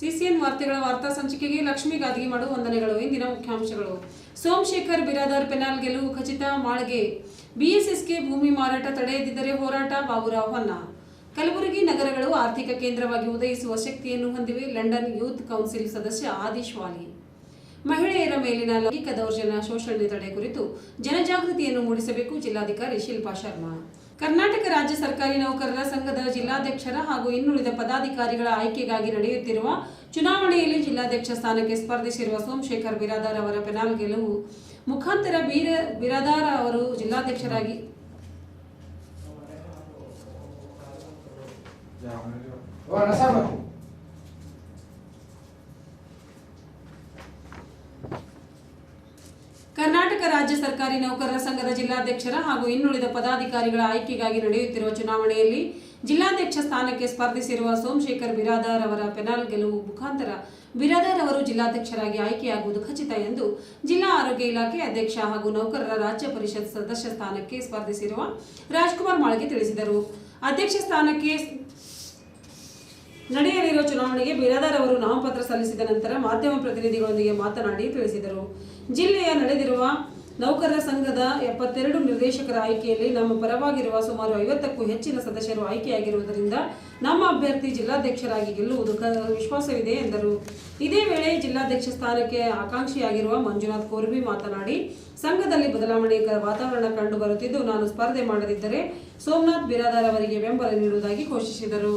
CCN ವಾರ್ತೆಗಳ ವಾರ್ತಾ ಸಂಚಿಕೆಗೆ ಲಕ್ಷ್ಮಿ ಗಾದಿಗೆ ಮಾಡುವ ವಂದನೆಗಳು. ಇಂದಿನ ಮುಖ್ಯಾಂಶಗಳು. ಸೋಮಶೇಖರ್, ಬಿರಾದರ್ ಪೆನಾಲ್ ಗೆಲುವು ಖಚಿತ. ಮಾಳ್ಗೆ. ಬಿಎಸ್ಎಸ್ಗೆ ಭೂಮಿ ಮಾರಾಟ ತಡೆಯದಿದ್ದರೆ ಹೋರಾಟ ಬಾಬುರಾವ್ ಹೊನ್ನ ಕಲಬುರಗಿ ನಗರಗಳು ಆರ್ಥಿಕ ಕೇಂದ್ರವಾಗಿ ಉದಯಿಸುವ ಶಕ್ತಿಯನ್ನು ಹೊಂದಿವೆ. ಲಂಡನ್ ಯೂತ್ ಕೌನ್ಸಿಲ್ ಸದಸ್ಯ ಆದಿಶ್ ವಾಲಿ. ಮಹಿಳೆಯರ ಮೇಲಿನ ಲೈಂಗಿಕ ದೌರ್ಜನ್ಯ, ಶೋಷಣೆ ತಡೆ ಕುರಿತು ಜನಜಾಗೃತಿಯನ್ನು ಮೂಡಿಸಬೇಕು ಜಿಲ್ಲಾಧಿಕಾರಿ ಶಿಲ್ಪಾ ಶರ್ಮಾ. ಕರ್ನಾಟಕ ರಾಜ್ಯ ಸರ್ಕಾರಿ ನೌಕರರ ಸಂಘದ ಜಿಲ್ಲಾಧ್ಯಕ್ಷರ ಹಾಗೂ ಇನ್ನುಳಿದ ಪದಾಧಿಕಾರಿಗಳ ಆಯ್ಕೆಗಾಗಿ ನಡೆಯುತ್ತಿರುವ ಚುನಾವಣೆಯಲ್ಲಿ ಜಿಲ್ಲಾಧ್ಯಕ್ಷ ಸ್ಥಾನಕ್ಕೆ ಸ್ಪರ್ಧಿಸಿರುವ ಸೋಮಶೇಖರ್ ಬಿರಾದಾರ್ ಅವರ ಪೆನಾಲ್ ಗೆಲುವು. ಮುಖಾಂತರ ಬೀರ, ಬಿರಾದಾರ್ ಅವರು ಜಿಲ್ಲಾಧ್ಯಕ್ಷರಾಗಿ ಕರ್ನಾಟಕ ರಾಜ್ಯ ಸರ್ಕಾರಿ ನೌಕರರ ಸಂಘದ ಜಿಲ್ಲಾಧ್ಯಕ್ಷರ ಹಾಗೂ ಇನ್ನುಳಿದ ಪದಾಧಿಕಾರಿಗಳ ಆಯ್ಕೆಗಾಗಿ ನಡೆಯುತ್ತಿರುವ ಚುನಾವಣೆಯಲ್ಲಿ ಜಿಲ್ಲಾಧ್ಯಕ್ಷ ಸ್ಥಾನಕ್ಕೆ ಸ್ಪರ್ಧಿಸಿರುವ ಸೋಮಶೇಖರ್ ಬಿರಾದಾರ್ ಅವರ ಪೆನಾಲ್ ಗೆಲುವು ಮುಖಾಂತರ ಬಿರಾದಾರ್ ಅವರು ಜಿಲ್ಲಾಧ್ಯಕ್ಷರಾಗಿ ಆಯ್ಕೆಯಾಗುವುದು ಖಚಿತ ಎಂದು ಜಿಲ್ಲಾ ಆರೋಗ್ಯ ಇಲಾಖೆ ಅಧ್ಯಕ್ಷ ಹಾಗೂ ನೌಕರರ ರಾಜ್ಯ ಪರಿಷತ್ ಸದಸ್ಯ ಸ್ಥಾನಕ್ಕೆ ಸ್ಪರ್ಧಿಸಿರುವ ರಾಜ್ಕುಮಾರ್ ಮಾಳ್ಗೆ ತಿಳಿಸಿದರು. ಅಧ್ಯಕ್ಷ ಸ್ಥಾನಕ್ಕೆ ನಡೆಯಲಿರುವ ಚುನಾವಣೆಗೆ ಬಿರಾದಾರ್ ಅವರು ನಾಮಪತ್ರ ಸಲ್ಲಿಸಿದ ನಂತರ ಮಾಧ್ಯಮ ಪ್ರತಿನಿಧಿಗಳೊಂದಿಗೆ ಮಾತನಾಡಿ ತಿಳಿಸಿದರು. ಜಿಲ್ಲೆಯ ನಡೆದಿರುವ ನೌಕರರ ಸಂಘದ ಎಪ್ಪತ್ತೆರಡು ನಿರ್ದೇಶಕರ ಆಯ್ಕೆಯಲ್ಲಿ ನಮ್ಮ ಪರವಾಗಿರುವ ಸುಮಾರು ಐವತ್ತಕ್ಕೂ ಹೆಚ್ಚಿನ ಸದಸ್ಯರು ಆಯ್ಕೆಯಾಗಿರುವುದರಿಂದ ನಮ್ಮ ಅಭ್ಯರ್ಥಿ ಜಿಲ್ಲಾಧ್ಯಕ್ಷರಾಗಿ ಗೆಲ್ಲುವುದು ವಿಶ್ವಾಸವಿದೆ ಎಂದರು. ಇದೇ ವೇಳೆ ಜಿಲ್ಲಾಧ್ಯಕ್ಷ ಸ್ಥಾನಕ್ಕೆ ಆಕಾಂಕ್ಷಿಯಾಗಿರುವ ಮಂಜುನಾಥ್ ಕೋರ್ಬಿ ಮಾತನಾಡಿ, ಸಂಘದಲ್ಲಿ ಬದಲಾವಣೆ ವಾತಾವರಣ ಕಂಡು ಬರುತ್ತಿದ್ದು ನಾನು ಸ್ಪರ್ಧೆ ಮಾಡದಿದ್ದರೆ ಸೋಮನಾಥ್ ಬಿರಾದಾರ್ ಅವರಿಗೆ ಬೆಂಬಲ ನೀಡುವುದಾಗಿ ಘೋಷಿಸಿದರು.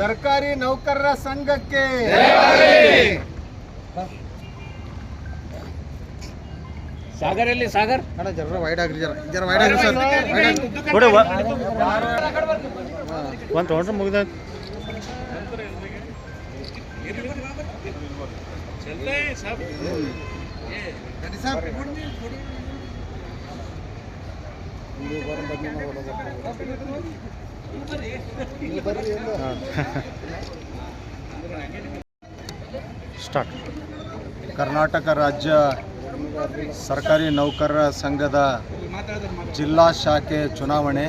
ಸರ್ಕಾರಿ ನೌಕರರ ಸಂಘಕ್ಕೆ. ಸಾಗರ್ ಎಲ್ಲಿ ಸಾಗರ್? ಅಣ್ಣ ಜರ ವೈಡ್ ಆಗ್ರಿ ಜರ ಜರ ವೈಡ್ ಆಗ್ರಿ ಸರ್. ಒಂದು ತೊಗೊಂಡ್ರೆ ಮುಗ್ದ. ಸ್ಟಾರ್ಟ್. ಕರ್ನಾಟಕ ರಾಜ್ಯ ಸರ್ಕಾರಿ ನೌಕರರ ಸಂಘದ ಜಿಲ್ಲಾ ಶಾಖೆ ಚುನಾವಣೆ.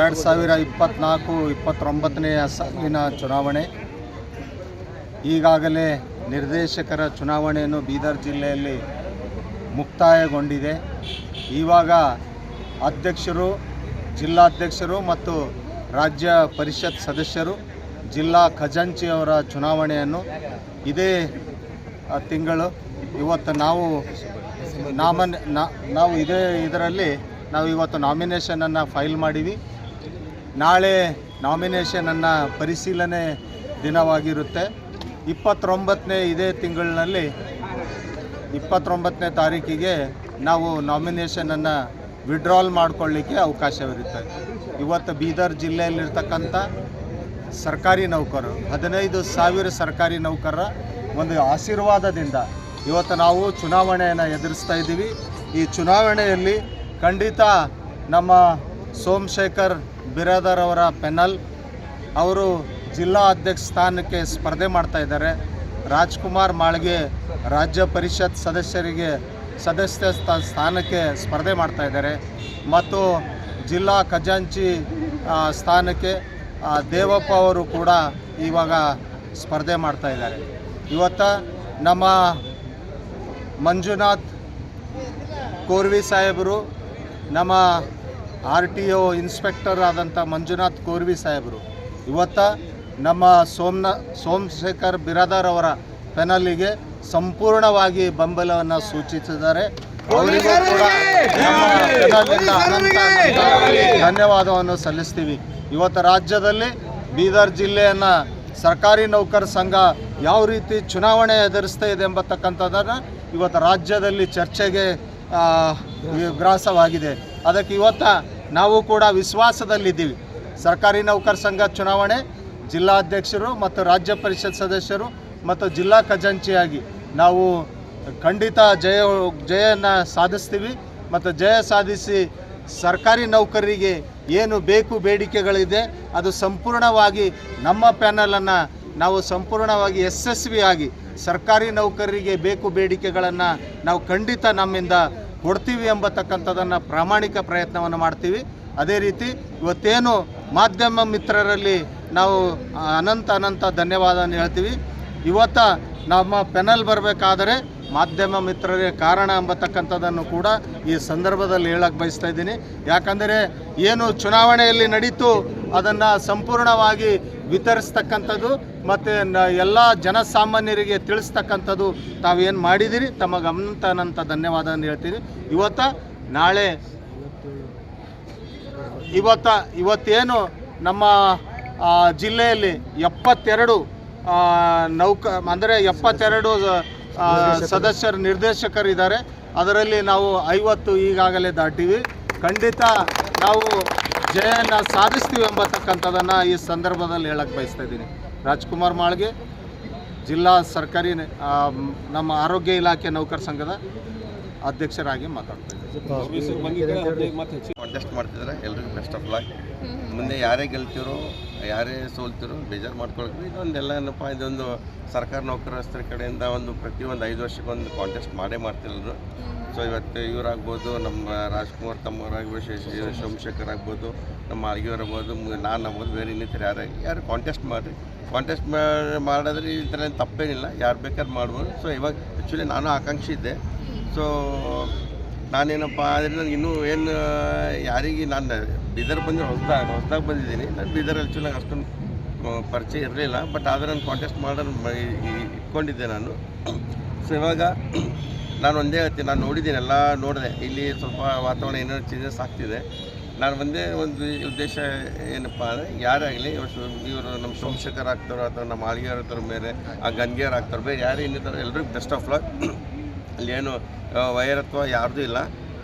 ಎರಡು ಸಾವಿರ ಇಪ್ಪತ್ತ್ನಾಲ್ಕು ಇಪ್ಪತ್ತೊಂಬತ್ತನೆಯ ಸಾಲಿನ ಚುನಾವಣೆ. ಈಗಾಗಲೇ ನಿರ್ದೇಶಕರ ಚುನಾವಣೆಯನ್ನು ಬೀದರ್ ಜಿಲ್ಲೆಯಲ್ಲಿ ಮುಕ್ತಾಯಗೊಂಡಿದೆ. ಇವಾಗ ಅಧ್ಯಕ್ಷರು, ಜಿಲ್ಲಾಧ್ಯಕ್ಷರು ಮತ್ತು ರಾಜ್ಯ ಪರಿಷತ್ ಸದಸ್ಯರು ಜಿಲ್ಲಾ ಖಜಾಂಚಿಯವರ ಚುನಾವಣೆಯನ್ನು ಇದೇ ತಿಂಗಳು ಇವತ್ತು ನಾವು ನಾಮನ್ ನಾವು ಇದೇ ಇದರಲ್ಲಿ ನಾವು ಇವತ್ತು ನಾಮಿನೇಷನನ್ನು ಫೈಲ್ ಮಾಡಿವಿ. ನಾಳೆ ನಾಮಿನೇಷನನ್ನು ಪರಿಶೀಲನೆ ದಿನವಾಗಿರುತ್ತೆ. ಇಪ್ಪತ್ತೊಂಬತ್ತನೇ ಇದೇ ತಿಂಗಳಿನಲ್ಲಿ, ಇಪ್ಪತ್ತೊಂಬತ್ತನೇ ತಾರೀಕಿಗೆ ನಾವು ನಾಮಿನೇಷನನ್ನು ವಿಡ್ರಾಲ್ ಮಾಡಿಕೊಳ್ಳಿಕ್ಕೆ ಅವಕಾಶವಿರುತ್ತೆ. ಇವತ್ತು ಬೀದರ್ ಜಿಲ್ಲೆಯಲ್ಲಿರ್ತಕ್ಕಂಥ ಸರ್ಕಾರಿ ನೌಕರರು ಹದಿನೈದು ಸಾವಿರ ಸರ್ಕಾರಿ ನೌಕರರ ಒಂದು ಆಶೀರ್ವಾದದಿಂದ ಇವತ್ತು ನಾವು ಚುನಾವಣೆಯನ್ನು ಎದುರಿಸ್ತಾ ಇದ್ದೀವಿ. ಈ ಚುನಾವಣೆಯಲ್ಲಿ ಖಂಡಿತ ನಮ್ಮ ಸೋಮಶೇಖರ್ ಬಿರಾದರ್ ಅವರ ಪೆನಲ್, ಅವರು ಜಿಲ್ಲಾ ಅಧ್ಯಕ್ಷ ಸ್ಥಾನಕ್ಕೆ ಸ್ಪರ್ಧೆ ಮಾಡ್ತಾ ಇದ್ದಾರೆ. ರಾಜ್ಕುಮಾರ್ ಮಾಳ್ಗೆ ರಾಜ್ಯ ಪರಿಷತ್ ಸದಸ್ಯರಿಗೆ ಸದಸ್ಯ ಸ್ಥಾ- ಸ್ಥಾನಕ್ಕೆ ಸ್ಪರ್ಧೆ ಮಾಡ್ತಾ ಇದ್ದಾರೆ. ಮತ್ತು ಜಿಲ್ಲಾ ಖಜಾಂಚಿ ಸ್ಥಾನಕ್ಕೆ ದೇವಪ್ಪ ಅವರು ಕೂಡ ಇವಾಗ ಸ್ಪರ್ಧೆ ಮಾಡ್ತಾ ಇದ್ದಾರೆ. ಇವತ್ತು ನಮ್ಮ ಮಂಜುನಾಥ್ ಕೋರ್ವಿ ಸಾಹೇಬರು, ನಮ್ಮ ಆರ್ ಟಿ ಒ ಇನ್ಸ್ಪೆಕ್ಟರ್ ಆದಂಥ ಮಂಜುನಾಥ್ ಕೋರ್ವಿ ಸಾಹೇಬರು, ಇವತ್ತು ನಮ್ಮ ಸೋಮ್ನ, ಸೋಮಶೇಖರ್ ಬಿರಾದಾರ್ ಅವರ ಪೆನಲ್ಲಿಗೆ ಸಂಪೂರ್ಣವಾಗಿ ಬೆಂಬಲವನ್ನು ಸೂಚಿಸಿದ್ದಾರೆ. ಅವರಿಗೂ ಕೂಡ ಧನ್ಯವಾದವನ್ನು ಸಲ್ಲಿಸ್ತೀವಿ. ಇವತ್ತು ರಾಜ್ಯದಲ್ಲಿ ಬೀದರ್ ಜಿಲ್ಲೆಯನ್ನು ಸರ್ಕಾರಿ ನೌಕರ ಸಂಘ ಯಾವ ರೀತಿ ಚುನಾವಣೆ ಎದುರಿಸ್ತಾ ಇದೆ ಎಂಬತಕ್ಕಂಥದ್ದನ್ನು ಇವತ್ತು ರಾಜ್ಯದಲ್ಲಿ ಚರ್ಚೆಗೆ ಗ್ರಾಸವಾಗಿದೆ ಅದಕ್ಕೆ ಇವತ್ತ ನಾವು ಕೂಡ ವಿಶ್ವಾಸದಲ್ಲಿದ್ದೀವಿ. ಸರ್ಕಾರಿ ನೌಕರ ಸಂಘ ಚುನಾವಣೆ ಜಿಲ್ಲಾಧ್ಯಕ್ಷರು ಮತ್ತು ರಾಜ್ಯ ಪರಿಷತ್ ಸದಸ್ಯರು ಮತ್ತು ಜಿಲ್ಲಾ ಖಜಾಂಚಿಯಾಗಿ ನಾವು ಖಂಡಿತ ಜಯ, ಜಯನ ಸಾಧಿಸ್ತೀವಿ ಮತ್ತು ಜಯ ಸಾಧಿಸಿ ಸರ್ಕಾರಿ ನೌಕರರಿಗೆ ಏನು ಬೇಕು ಬೇಡಿಕೆಗಳಿದೆ, ಅದು ಸಂಪೂರ್ಣವಾಗಿ ನಮ್ಮ ಪ್ಯಾನಲನ್ನು ನಾವು ಸಂಪೂರ್ಣವಾಗಿ ಯಶಸ್ವಿಯಾಗಿ ಸರ್ಕಾರಿ ನೌಕರರಿಗೆ ಬೇಕು ಬೇಡಿಕೆಗಳನ್ನು ನಾವು ಖಂಡಿತ ನಮ್ಮಿಂದ ಕೊಡ್ತೀವಿ ಎಂಬತಕ್ಕಂಥದ್ದನ್ನು ಪ್ರಾಮಾಣಿಕ ಪ್ರಯತ್ನವನ್ನು ಮಾಡ್ತೀವಿ. ಅದೇ ರೀತಿ ಇವತ್ತೇನು ಮಾಧ್ಯಮ ಮಿತ್ರರಲ್ಲಿ ನಾವು ಅನಂತ ಅನಂತ ಧನ್ಯವಾದವನ್ನು ಹೇಳ್ತೀವಿ. ಇವತ್ತ ನಮ್ಮ ಪೆನಲ್ ಬರಬೇಕಾದರೆ ಮಾಧ್ಯಮ ಮಿತ್ರರೇ ಕಾರಣ ಎಂಬತಕ್ಕಂಥದ್ದನ್ನು ಕೂಡ ಈ ಸಂದರ್ಭದಲ್ಲಿ ಹೇಳಕ್ಕೆ ಬಯಸ್ತಾ ಇದ್ದೀನಿ. ಯಾಕಂದರೆ ಏನು ಚುನಾವಣೆಯಲ್ಲಿ ನಡೀತು ಅದನ್ನು ಸಂಪೂರ್ಣವಾಗಿ ವಿತರಿಸ್ತಕ್ಕಂಥದ್ದು ಮತ್ತು ಎಲ್ಲ ಜನಸಾಮಾನ್ಯರಿಗೆ ತಿಳಿಸ್ತಕ್ಕಂಥದ್ದು ತಾವೇನು ಮಾಡಿದ್ದೀರಿ? ಅಂತನಂತ ಧನ್ಯವಾದ ಧನ್ಯವಾದವನ್ನು ಹೇಳ್ತೀನಿ. ಇವತ್ತ ನಾಳೆ ಇವತ್ತ ಇವತ್ತೇನು ನಮ್ಮ ಜಿಲ್ಲೆಯಲ್ಲಿ ಎಪ್ಪತ್ತೆರಡು ನೌಕ ಅಂದರೆ ಎಪ್ಪತ್ತೆರಡು ಸದಸ್ಯರ ನಿರ್ದೇಶಕರಿದ್ದಾರೆ. ಅದರಲ್ಲಿ ನಾವು ಐವತ್ತು ಈಗಾಗಲೇ ದಾಟಿವಿ. ಖಂಡಿತ ನಾವು ಜಯನ ಸಾಧಿಸ್ತೀವಿ ಎಂಬತಕ್ಕಂಥದ್ದನ್ನು ಈ ಸಂದರ್ಭದಲ್ಲಿ ಹೇಳಕ್ಕೆ ಬಯಸ್ತಾ ಇದ್ದೀನಿ. ರಾಜ್ಕುಮಾರ್ ಮಾಳ್ಗೆ ಜಿಲ್ಲಾ ಸರ್ಕಾರಿ ನಮ್ಮ ಆರೋಗ್ಯ ಇಲಾಖೆ ನೌಕರ ಸಂಘದ ಅಧ್ಯಕ್ಷರಾಗಿ ಮಾತಾಡ್ತಾ ಇದ್ದೀನಿ. ಮಾಡ್ತಿದ್ದಾರೆ. ಎಲ್ರಿಗೂ ಬೆಸ್ಟ್ ಆಫ್ ಲಕ್ ಮುಂದೆ ಯಾರೇ ಗೆಲ್ತಿರೋ ಯಾರೇ ಸೋಲ್ತಿರೋ ಬೇಜಾರು ಮಾಡ್ಕೊಳಕ್ಕೆ ಇದೊಂದೆಲ್ಲ ಏನಪ್ಪ ಇದೊಂದು ಸರ್ಕಾರ ನೌಕರಸ್ಥರ ಕಡೆಯಿಂದ ಒಂದು ಪ್ರತಿಯೊಂದು ಐದು ವರ್ಷಕ್ಕೊಂದು ಕಾಂಟೆಸ್ಟ್ ಮಾಡೇ ಮಾಡ್ತಿಲ್ಲರು ಸೊ ಇವತ್ತು ಇವರಾಗ್ಬೋದು ನಮ್ಮ ರಾಜ್ಕುಮಾರ್ ತಮ್ಮವರಾಗ್ಬೋದು ಸೋಮಶೇಖರ್ ಆಗ್ಬೋದು ನಮ್ಮ ಆಳ್ಗಿಯವ್ರು ಆಗ್ಬೋದು ನಾನು ಆಗ್ಬೋದು ಬೇರೆ ಇನ್ನಿತರ ಯಾರಾಗಿ ಯಾರು ಕಾಂಟೆಸ್ಟ್ ಮಾಡಿರಿ. ಕಾಂಟೆಸ್ಟ್ ಮಾಡಿದ್ರೆ ಈ ಥರ ತಪ್ಪೇನಿಲ್ಲ. ಯಾರು ಬೇಕಾದ್ರೆ ಮಾಡ್ಬೋದು. ಸೊ ಇವಾಗ ಆ್ಯಕ್ಚುಲಿ ನಾನು ಆಕಾಂಕ್ಷಿ ಇದ್ದೆ. ಸೊ ನಾನೇನಪ್ಪ ಆದರೆ ನನಗೆ ಇನ್ನೂ ಏನು, ಯಾರಿಗೆ ನಾನು ಬೀದರ್ ಬಂದಿರೋ ಹೊಸ್ದಾಗ ಹೊಸ್ದಾಗ್ ಬಂದಿದ್ದೀನಿ. ನಾನು ಬೀದರ್ ಆ್ಯಕ್ಚುಲಿ ನಂಗೆ ಅಷ್ಟೊಂದು ಪರಿಚಯ ಇರಲಿಲ್ಲ. ಬಟ್ ಆದರೆ ನಾನು ಕಾಂಟೆಸ್ಟ್ ಮಾಡೋದು ಇಟ್ಕೊಂಡಿದ್ದೆ ನಾನು. ಸೊ ಇವಾಗ ನಾನು ಒಂದೇ ಹೇಳ್ತೀನಿ. ನಾನು ನೋಡಿದ್ದೀನಿ, ಎಲ್ಲ ನೋಡಿದೆ. ಇಲ್ಲಿ ಸ್ವಲ್ಪ ವಾತಾವರಣ ಏನೋ ಚೇಂಜಸ್ ಆಗ್ತಿದೆ. ನಾನು ಒಂದೇ ಒಂದು ಉದ್ದೇಶ ಏನಪ್ಪ ಅಂದರೆ, ಯಾರೇ ಆಗಲಿ, ಇವರು ನಮ್ಮ ಸೋಮಶೇಖರ್ ಆಗ್ತಾರೋ ಅಥವಾ ನಮ್ಮ ಆಳ್ಗಿಯವ್ರ ಆಗ್ತಾರೋ ಮೇಲೆ, ಆ ಗಂಗೆಯವ್ರು ಆಗ್ತಾರೋ, ಬೇರೆ ಯಾರು ಇನ್ನಿತಾರೋ ಎಲ್ರಿಗೂ ಬೆಸ್ಟ್ ಆಫ್ ಲಕ್ ಅಲ್ಲೇನು ವೈರತ್ವ ಯಾರ್ದೂ ಇಲ್ಲ.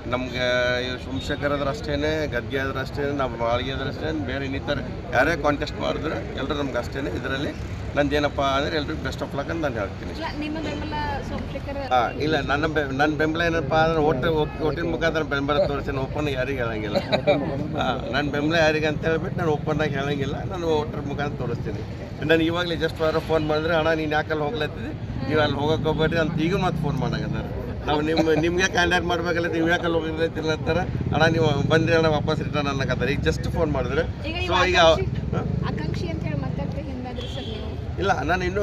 ನಮ್ಗೆ ಇವ್ರು ಸೋಮಶೇಖರ್ ಆದ್ರೆ ಅಷ್ಟೇ ಗದ್ಗೆ ಆದ್ರೆ ಅಷ್ಟೇ ನಮ್ಮ ಮಾಳಿಗೆ ಆದ್ರೆ ಅಷ್ಟೇ ಬೇರೆ ಇನ್ನಿತರ ಯಾರೇ ಕಾಂಟೆಸ್ಟ್ ಮಾಡಿದ್ರೆ ಎಲ್ಲರೂ ನಮ್ಗೆ ಅಷ್ಟೇ ಇದರಲ್ಲಿ. ನಂದೇನಪ್ಪ ಅಂದರೆ ಎಲ್ರಿಗೂ ಬೆಸ್ಟ್ ಆಫ್ ಲಕ್ ಅಂತ ನಾನು ಹೇಳ್ತೀನಿ. ಹಾಂ ಇಲ್ಲ ನನ್ನ ಬೆ ನನ್ನ ಬೆಂಬಲ ಏನಪ್ಪ ಅಂದ್ರೆ ಓಟ್ ಓಟಿನ ಮುಖಾಂತರ ಬೆಂಬಲ ತೋರಿಸ್ತೀನಿ ಓಪನ್ ಯಾರಿಗೆ ಹೇಳಂಗಿಲ್ಲ. ಹಾಂ ನನ್ನ ಬೆಂಬಲ ಯಾರಿಗೆ ಅಂತ ಹೇಳ್ಬಿಟ್ಟು ನಾನು ಓಪನ್ ಆಗಿ ಹೇಳಂಗಿಲ್ಲ ನಾನು ಓಟರ್ ಮುಖಾಂತರ ತೋರಿಸ್ತೀನಿ. ನಾನು ಇವಾಗಲೇ ಜಸ್ಟ್ ಯಾರೋ ಫೋನ್ ಮಾಡಿದ್ರೆ ಅಣ್ಣ ನೀನು ಯಾಕಲ್ಲಿ ಹೋಗ್ಲತ್ತಿದ್ದೆ? ನೀವು ಅಲ್ಲಿ ಹೋಗೋಕೆ ಹೋಗ್ಬೇಡ್ರಿ ಅಂತ ಈಗ ಮತ್ತೆ ಫೋನ್ ಮಾಡಾಕತ್ತಾರೆ ನಾವು ನಿಮ್ಮ ನಿಮಗೆ ಕಾಂಟ್ಯಾಕ್ಟ್ ಮಾಡ್ಬೇಕಲ್ಲ ನೀವು ಯಾಕಲ್ಲಿ ಹೋಗಿರ್ತಿಲ್ಲ ಅಂತಾರೆ? ಅಣ್ಣ ನೀವು ಬಂದ್ರಿ ಅಣ್ಣ ವಾಪಸ್ ರಿಟರ್ನ್ ಅನ್ನಕತ್ತಾರೆ. ಈಗ ಜಸ್ಟ್ ಫೋನ್ ಮಾಡಿದ್ರೆ. ಸೊ ಈಗ ಆಕಾಂಕ್ಷಿ ಹಾಂ ಆಕಾಂಕ್ಷಿ ಅಂತ ಹೇಳಿ ಮಾತಾಡ್ತೀವಿ ಹಿಂದಾದ್ರಿ ಸರ್ ನೀವು ಇಲ್ಲ ನಾನು ಇನ್ನೂ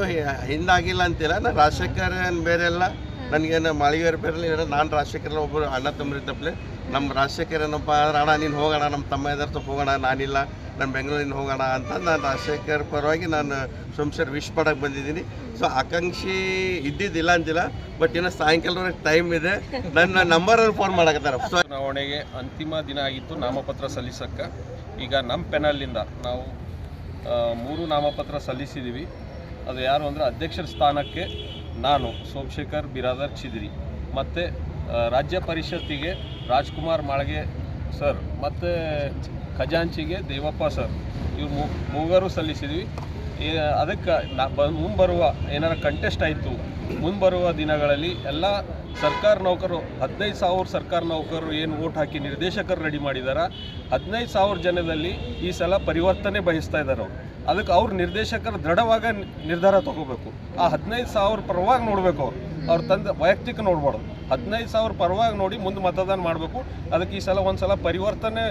ಹಿಂದಾಗಿಲ್ಲ ಅಂತಿಲ್ಲ. ನಾನು ರಾಜಶೇಖರ್ ಏನ್ ಬೇರೆ ಎಲ್ಲ ನನಗೇನು ಮಾಳಿಗೆಯವ್ರ ಬೇರೆ ಇಲ್ಲ ನಾನು ರಾಜಶೇಖರ್ ಒಬ್ಬರು ಅಣ್ಣ ತಮ್ಮರಿದ್ದಪ್ಲೆ ನಮ್ಮ ರಾಜಶೇಖರ್ ಏನಪ್ಪ ಅಂದ್ರೆ ಅಣ್ಣ ನೀನು ಹೋಗೋಣ ನಮ್ಮ ತಮ್ಮ ಇದ್ದಾರೆ ತಪ್ಪು ಹೋಗೋಣ ನಾನಿಲ್ಲ. ನಾನು ಬೆಂಗಳೂರಿನ ಹೋಗೋಣ ಅಂತ ನಾನು ರಾಜಶೇಖರ್ ಪರವಾಗಿ ನಾನು ಸೋಮಶೇರ್ ವಿಶ್ ಮಾಡೋಕ್ಕೆ ಬಂದಿದ್ದೀನಿ. ಸೊ ಆಕಾಂಕ್ಷಿ ಇದ್ದಿದ್ದಿಲ್ಲ ಅಂತಿಲ್ಲ. ಬಟ್ ಇನ್ನು ಸಾಯಂಕಾಲವರೆಗೆ ಟೈಮ್ ಇದೆ. ನನ್ನ ನಂಬರಲ್ಲಿ ಫೋನ್ ಮಾಡಕತ್ತಾರೆ. ಸೊ ಚುನಾವಣೆಗೆ ಅಂತಿಮ ದಿನ ಆಗಿತ್ತು. ನಾಮಪತ್ರ ಸಲ್ಲಿಸಕ್ಕೆ. ಈಗ ನಮ್ಮ ಪೆನಲ್ಲಿಂದ ನಾವು ಮೂರು ನಾಮಪತ್ರ ಸಲ್ಲಿಸಿದ್ದೀವಿ ಅದು ಯಾರು ಅಂದರೆ ಅಧ್ಯಕ್ಷರ ಸ್ಥಾನಕ್ಕೆ ನಾನು, ಸೋಮಶೇಖರ್ ಬಿರಾದರ್ ಚಿದ್ರಿ. ಮತ್ತು ರಾಜ್ಯ ಪರಿಷತ್ತಿಗೆ ರಾಜ್ಕುಮಾರ್ ಮಾಳ್ಗೆ ಸರ್, ಮತ್ತು ಖಜಾಂಚಿಗೆ ದೇವಪ್ಪ ಸರ್. ಇವ್ರು ಮೂವರು ಸಲ್ಲಿಸಿದ್ವಿ. ಅದಕ್ಕೆ ನಾ, ಬ, ಮುಂಬರುವ ಏನಾರ ಕಂಟೆಸ್ಟ್ ಆಯಿತು, ಮುಂಬರುವ ದಿನಗಳಲ್ಲಿ ಎಲ್ಲ ಸರ್ಕಾರ ನೌಕರು ಹದಿನೈದು ಸಾವಿರ ಸರ್ಕಾರ ನೌಕರರು ಏನು ಓಟ್ ಹಾಕಿ ನಿರ್ದೇಶಕರು ರೆಡಿ ಮಾಡಿದಾರ ಹದಿನೈದು ಸಾವಿರ ಜನದಲ್ಲಿ ಈ ಸಲ ಪರಿವರ್ತನೆ ಬಯಸ್ತಾ ಇದ್ದಾರೆ ಅವರು. ಅದಕ್ಕೆ ಅವ್ರ ನಿರ್ದೇಶಕರು ದೃಢವಾಗ ನಿರ್ಧಾರ ತಗೋಬೇಕು. ಆ ಹದಿನೈದು ಸಾವಿರ ಪರವಾಗಿ ನೋಡಬೇಕು ಅವ್ರು. ಅವ್ರ ತಂದೆ ವೈಯಕ್ತಿಕ ನೋಡ್ಬಾರ್ದು. ಹದಿನೈದು ಸಾವಿರ ಪರವಾಗಿ ನೋಡಿ ಮುಂದೆ ಮತದಾನ ಮಾಡಬೇಕು. ಅದಕ್ಕೆ ಈ ಸಲ ಒಂದು ಸಲ ಪರಿವರ್ತನೆ